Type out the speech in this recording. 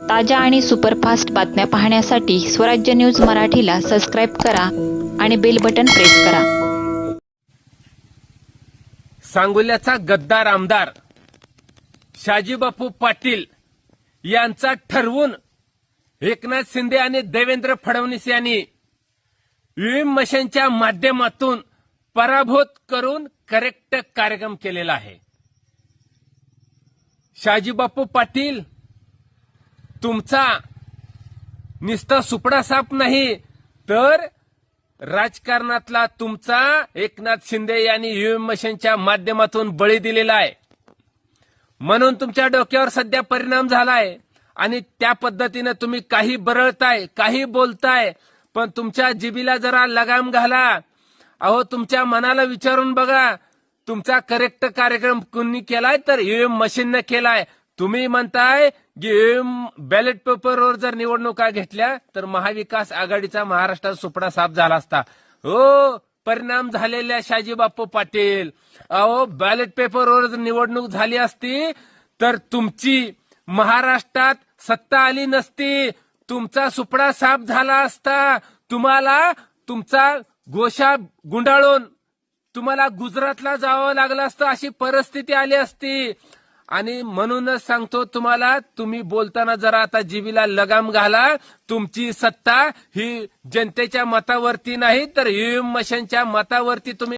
ताज्या आणि सुपरफास्ट बातम्या पाहण्यासाठी स्वराज्य न्यूज मराठीला सबस्क्राईब करा आणि बेल बटन प्रेस करा. सांगोल्याचा गद्दार आमदार शाजीबापू पाटील यांचा ठरवून एकनाथ शिंदे आणि देवेंद्र फडणवीस यांनी ईव्हीएम मशीनच्या माध्यमातून पराभूत करून करेक्ट कार्यक्रम केलेला आहे. शाजीबापू पाटील तुमचा नुसता सुपडा साप नाही तर राजकारणातला तुमचा एकनाथ शिंदे यांनी ईव्हीएम मशीनच्या माध्यमातून बळी दिलेला आहे. म्हणून तुमच्या डोक्यावर सध्या परिणाम झालाय आणि त्या पद्धतीनं तुम्ही काही बरळताय काही बोलताय पण तुमच्या जिबीला जरा लगाम घाला. अहो तुमच्या मनाला विचारून बघा. तुमचा करेक्ट कार्यक्रम कुणी केलाय तर ईव्हीएम मशीननं केलाय. तुम्ही म्हणताय की बॅलेट पेपरवर जर निवडणुका घेतल्या तर महाविकास आघाडीचा महाराष्ट्रात सुपडा साफ झाला असता. हो परिणाम झालेल्या शाजी शाजीबापू पाटील. अहो बॅलेट पेपरवर जर निवडणूक झाली असती तर तुमची महाराष्ट्रात सत्ता आली नसती. तुमचा सुपडा साफ झाला असता. तुम्हाला तुमचा गोशा गुंडाळून तुम्हाला गुजरातला जावं लागलं असतं अशी परिस्थिती आली असती. आणि म्हणूनच सांगतो तुम्हाला तुम्ही बोलताना जरा आता जीबीला लगाम घाला. तुमची सत्ता ही जनतेच्या मतावरती नाही तर ईव्हीएम मशीनच्या मतावरती तुम्ही